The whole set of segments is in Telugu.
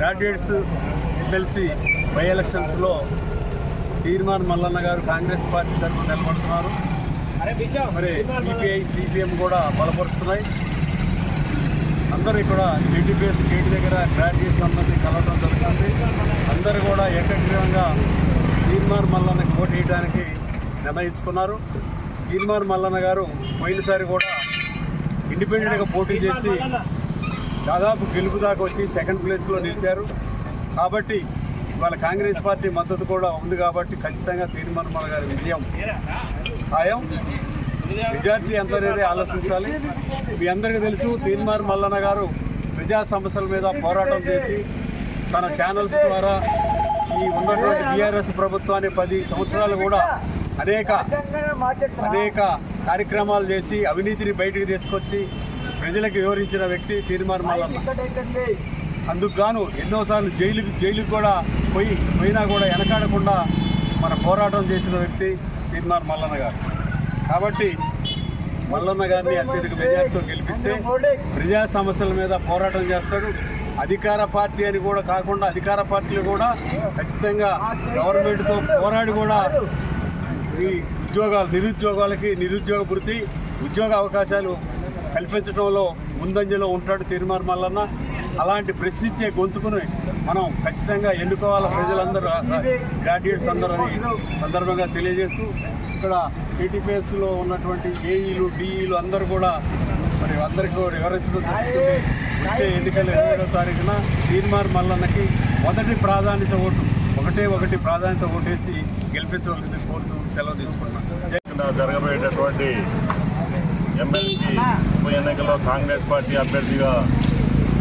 గ్రాడ్యుయేట్స్ ఎమ్మెల్సీ బై ఎలక్షన్స్లో తీర్మాన్ మల్లన్న గారు కాంగ్రెస్ పార్టీ తరఫున నిలబడుతున్నారు. మరి సిపిఐ సిపిఎం కూడా బలపరుస్తున్నాయి. అందరూ ఇక్కడ జెడ్డీపీఎస్ గేట్ దగ్గర గ్రాడ్యుయేట్స్ అందరినీ కలవడం జరుగుతుంది అందరూ కూడా ఏకగ్రీవంగా తీర్మాన్ మల్లన్నకి ఓటు వేయడానికి నిర్ణయించుకున్నారు. తీర్మాన్ మల్లన్న గారు పోయినసారి కూడా ఇండిపెండెంట్గా పోటీ చేసి దాదాపు గెలుపు దాకా వచ్చి సెకండ్ ప్లేస్లో నిలిచారు. కాబట్టి వాళ్ళ కాంగ్రెస్ పార్టీ మద్దతు కూడా ఉంది కాబట్టి ఖచ్చితంగా తీర్మానం గారి విజయం. ఖాయం. మెజార్టీ ఎంత అనేది ఆలోచించాలి. మీ అందరికీ తెలుసు తీర్మార్ మల్లన్న గారు ప్రజా సమస్యల మీద పోరాటం చేసి తన ఛానల్స్ ద్వారా ఈ ఉన్నటువంటి టీఆర్ఎస్ ప్రభుత్వాన్ని పది సంవత్సరాలు కూడా అనేక అనేక కార్యక్రమాలు చేసి అవినీతిని బయటికి తీసుకొచ్చి ప్రజలకు వివరించిన వ్యక్తి తీర్మార్ మల్లన్న అందుకు గాను ఎన్నోసార్లు జైలుకి జైలుకి కూడా పోయి పోయినా కూడా వెనకాడకుండా మన పోరాటం చేసిన వ్యక్తి తీర్మార్ మల్లన్న గారు. కాబట్టి మల్లన్న గారిని అత్యధిక మెజార్టీతో గెలిపిస్తే ప్రజా సమస్యల మీద పోరాటం చేస్తాడు. అధికార పార్టీ అని కూడా కాకుండా అధికార పార్టీలు కూడా ఖచ్చితంగా గవర్నమెంట్తో పోరాడి కూడా ఈ ఉద్యోగాలు నిరుద్యోగాలకి నిరుద్యోగ వృత్తి ఉద్యోగ అవకాశాలు కల్పించడంలో ముందంజలో ఉంటాడు తీర్మార్ మల్లన్న. అలాంటి ప్రశ్నించే గొంతుకుని మనం ఖచ్చితంగా ఎన్నుకోవాలి ప్రజలందరూ గ్రాడ్యుయేట్స్ అందరూ సందర్భంగా తెలియజేస్తూ ఇక్కడ టీటీపీఎస్లో ఉన్నటువంటి ఏఈలు డిఈలు అందరూ కూడా మరి అందరికీ వివరించడం వచ్చే ఎన్నికలు ఇరవై తారీఖున తీర్మార్ మల్లన్నకి మొదటి ప్రాధాన్యత ఓటు ఒకటే ఒకటి ప్రాధాన్యత ఓటేసి గెలిపించవలసింది కోరుతూ సెలవు తీసుకున్నాను జరగబోయేటటువంటి ఎమ్మెల్సీ ఉప ఎన్నికల్లో కాంగ్రెస్ పార్టీ అభ్యర్థిగా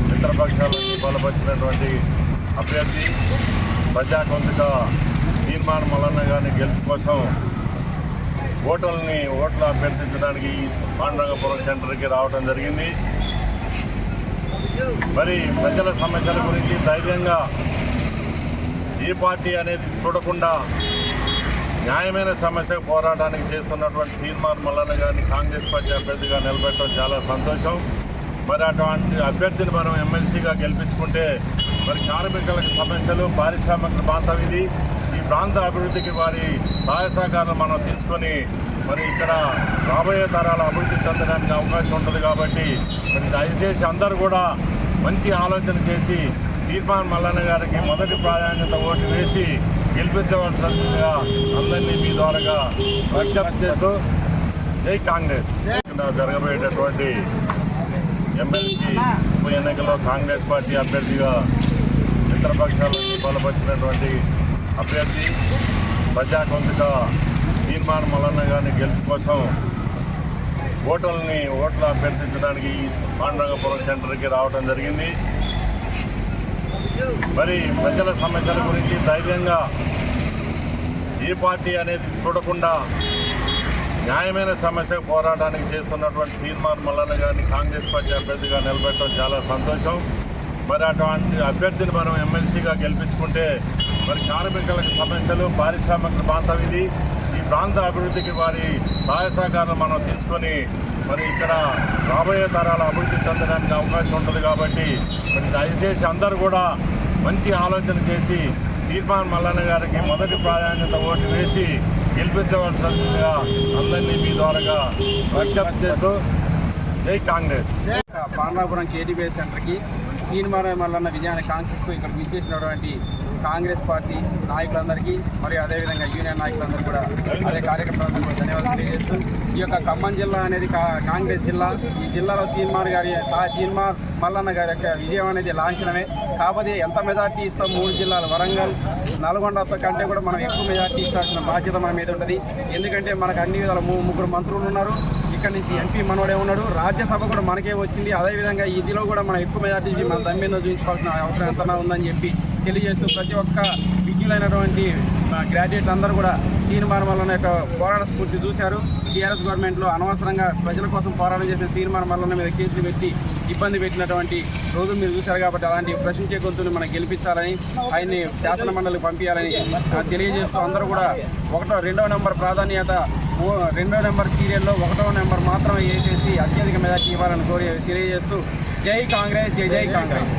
మిత్రపక్షాలని బలపరిచినటువంటి అభ్యర్థి ప్రజాకొంతక తీర్మానం మల్లన్న గారిని గెలుపు కోసం ఓటర్లని ఓట్లు అభ్యర్థించడానికి ఈ పాండరంగపురం సెంటర్కి రావడం జరిగింది. మరి ప్రజల సమస్యల గురించి ధైర్యంగా ఏ పార్టీ అనేది చూడకుండా న్యాయమైన సమస్య పోరాటానికి చేస్తున్నటువంటి తీర్మాన్ మల్లన్న గారిని కాంగ్రెస్ పార్టీ అభ్యర్థిగా నిలబెట్టడం చాలా సంతోషం. మరి అటువంటి అభ్యర్థిని మనం ఎమ్మెల్సీగా గెలిపించుకుంటే మరి కార్మికులకు సమస్యలు పారిశ్రామిక ప్రాంతం ఇది. ఈ ప్రాంత అభివృద్ధికి వారి సహాయ సహకారం మనం తీసుకొని మరి ఇక్కడ రాబోయే తరాల అభివృద్ధి చెందడానికి అవకాశం ఉంటుంది కాబట్టి మరి దయచేసి అందరూ కూడా మంచి ఆలోచన చేసి తీర్మాన్ మల్లన్న గారికి మొదటి ప్రాధాన్యత ఓటు వేసి గెలిపించవలసిందిగా అందరినీ మీ ద్వారాగా విజ్ఞప్తి చేస్తూ జై కాంగ్రెస్. జరగబోయేటటువంటి ఎమ్మెల్సీ ఉప ఎన్నికల్లో కాంగ్రెస్ పార్టీ అభ్యర్థిగా మిత్రపక్షాలని బలపరిచినటువంటి అభ్యర్థి ప్రజాకొంతక తీర్మానం మల్లన్న గారిని గెలుపు కోసం ఓటర్లని ఓట్లు అభ్యర్థించడానికి ఈ సెంటర్కి రావడం జరిగింది. మరి ప్రజల సమస్యల గురించి ధైర్యంగా ఏ పార్టీ అనేది చూడకుండా న్యాయమైన సమస్య పోరాటానికి చేస్తున్నటువంటి తీర్మానం మల్లన్న గారిని కాంగ్రెస్ పార్టీ అభ్యర్థిగా నిలబెట్టడం చాలా సంతోషం. మరి అటువంటి అభ్యర్థిని మనం ఎమ్మెల్సీగా గెలిపించుకుంటే మరి కార్మికులకు సమస్యలు పారిశ్రామిక ప్రాంతం ఇది. ఈ ప్రాంత అభివృద్ధికి వారి సహాయ సహకారం మనం తీసుకొని మరి ఇక్కడ రాబోయే తరాల అభివృద్ధి చెందడానికి అవకాశం ఉంటుంది కాబట్టి మరి దయచేసి అందరూ కూడా మంచి ఆలోచన చేసి తీర్మాన్ మల్లన్న గారికి మొదటి ప్రాధాన్యత ఓటు వేసి గెలిపించవలసిందిగా అందరినీ మీ ద్వారాగా విజ్ఞప్తి చేస్తూ జై కాంగ్రెస్. పాండాపురం కేటీపీ సెంటర్కి తీర్మానం మల్లన్న విజయాన్ని కాంక్షిస్తూ ఇక్కడ విచ్చేసినటువంటి కాంగ్రెస్ పార్టీ నాయకులందరికీ మరియు అదేవిధంగా యూనియన్ నాయకులందరూ కూడా అదే కార్యకర్తలందరూ కూడా ధన్యవాదాలు తెలియజేస్తూ ఈ యొక్క ఖమ్మం జిల్లా అనేది కా- కాంగ్రెస్ జిల్లా ఈ జిల్లాలో తీర్మాన్ గారి తా- మల్లన్న గారి యొక్క విజయం అనేది లాంఛనమే. కాకపోతే ఎంత మెజార్టీ ఇస్తాం మూడు జిల్లాలు వరంగల్ నల్గొండతో కంటే కూడా మనం ఎక్కువ మెజార్టీ ఇచ్చాల్సిన బాధ్యత మన మీద ఉంటుంది. ఎందుకంటే మనకు అన్ని విధాల ముగ్గురు మంత్రులు ఉన్నారు. ఇక్కడ నుంచి ఎంపీ మనోడే ఉన్నాడు. రాజ్యసభ కూడా మనకే వచ్చింది. అదేవిధంగా ఇదిలో కూడా మనం ఎక్కువ మెజార్టీ మన దమ్మిందో చూపించుకోవాల్సిన అవసరం ఎంత ఉందని చెప్పి తెలియజేస్తూ ప్రతి ఒక్క విజ్ఞులైనటువంటి గ్రాడ్యుయేట్లు అందరూ కూడా తీర్మానం వలన యొక్క పోరాట స్ఫూర్తి చూశారు. టీఆర్ఎస్ గవర్నమెంట్లో అనవసరంగా ప్రజల కోసం పోరాటం చేసిన తీర్మానం వలన మీద కేసులు పెట్టి ఇబ్బంది పెట్టినటువంటి రోజు మీరు చూశారు కాబట్టి అలాంటి ప్రశ్నించే గొంతుని మనం గెలిపించాలని ఆయన్ని శాసన మండలికి పంపించాలని తెలియజేస్తూ అందరూ కూడా ఒకటో రెండవ నెంబర్ ప్రాధాన్యత రెండో నెంబర్ సీరియల్లో ఒకటో నెంబర్ మాత్రమే వేసేసి అత్యధిక మెజార్టీ ఇవ్వాలని కోరి తెలియజేస్తూ జై కాంగ్రెస్ జై జై కాంగ్రెస్.